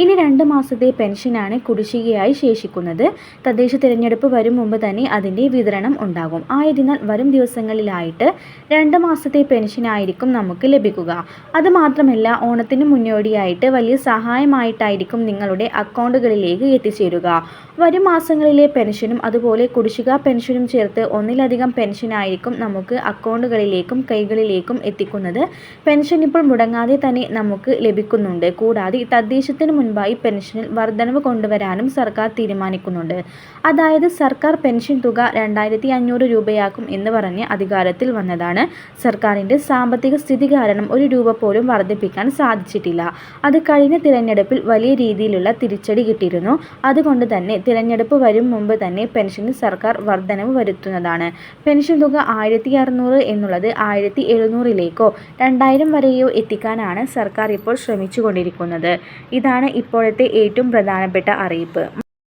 ഇനി രണ്ട് മാസത്തെ പെൻഷനാണ് കുടിശ്ശികയായി ശേഷിക്കുന്നത്. തദ്ദേശ തിരഞ്ഞെടുപ്പ് വരും മുമ്പ് തന്നെ അതിന്റെ വിതരണം ഉണ്ടാകും. ആയതിനാൽ വരും ദിവസങ്ങളിലായിട്ട് രണ്ട് മാസത്തെ പെൻഷനായിരിക്കും നമുക്ക് ലഭിക്കുക. അതുമാത്രമല്ല ഓണത്തിന് മുന്നോടിയായിട്ട് വലിയ സഹായമായിട്ടായിരിക്കും നിങ്ങളുടെ അക്കൗണ്ടുകളിലേക്ക് എത്തിച്ചേരുക. വരും മാസങ്ങളിലെ പെൻഷനും അതുപോലെ കുടിശ്ശിക പെൻഷനും ചേർത്ത് ഒന്നിലധികം പെൻഷനായിരിക്കും നമുക്ക് അക്കൗണ്ടുകളിലേക്കും കൈകളിലേക്കും എത്തിക്കുന്നത്. പെൻഷൻ ഇപ്പോൾ മുടങ്ങാതെ തന്നെ നമുക്ക് ലഭിക്കുന്നുണ്ട്. കൂടാതെ തദ്ദേശത്തിന് മുൻപായി പെൻഷനിൽ വർധനവ് കൊണ്ടുവരാനും സർക്കാർ തീരുമാനിക്കുന്നുണ്ട്. അതായത് സർക്കാർ പെൻഷൻ തുക രണ്ടായിരത്തി അഞ്ഞൂറ് രൂപയാക്കും എന്ന് പറഞ്ഞ് അധികാരത്തിൽ വന്നതാണ്. സർക്കാരിന്റെ സാമ്പത്തിക സ്ഥിതി കാരണം ഒരു രൂപ പോലും വർദ്ധിപ്പിക്കാൻ സാധിച്ചിട്ടില്ല. അത് കഴിഞ്ഞ തിരഞ്ഞെടുപ്പിൽ വലിയ രീതിയിലുള്ള തിരിച്ചടി കിട്ടിയിരുന്നു. അതുകൊണ്ട് തന്നെ തിരഞ്ഞെടുപ്പ് വരും മുമ്പ് തന്നെ പെൻഷനിൽ സർക്കാർ വർധനവ് വരുത്തുന്നതാണ്. പെൻഷൻ തുക ആയിരത്തി അറുന്നൂറ് എന്നുള്ളത് ആയിരത്തി എഴുന്നൂറിലേക്കോ രണ്ടായിരം വരെയോ എത്തിക്കാനാണ് സർക്കാർ ഇപ്പോൾ ശ്രമിച്ചുകൊണ്ടിരിക്കുന്നത്. ഇതാണ് ഇപ്പോഴത്തെ ഏറ്റവും പ്രധാനപ്പെട്ട അറിയിപ്പ്.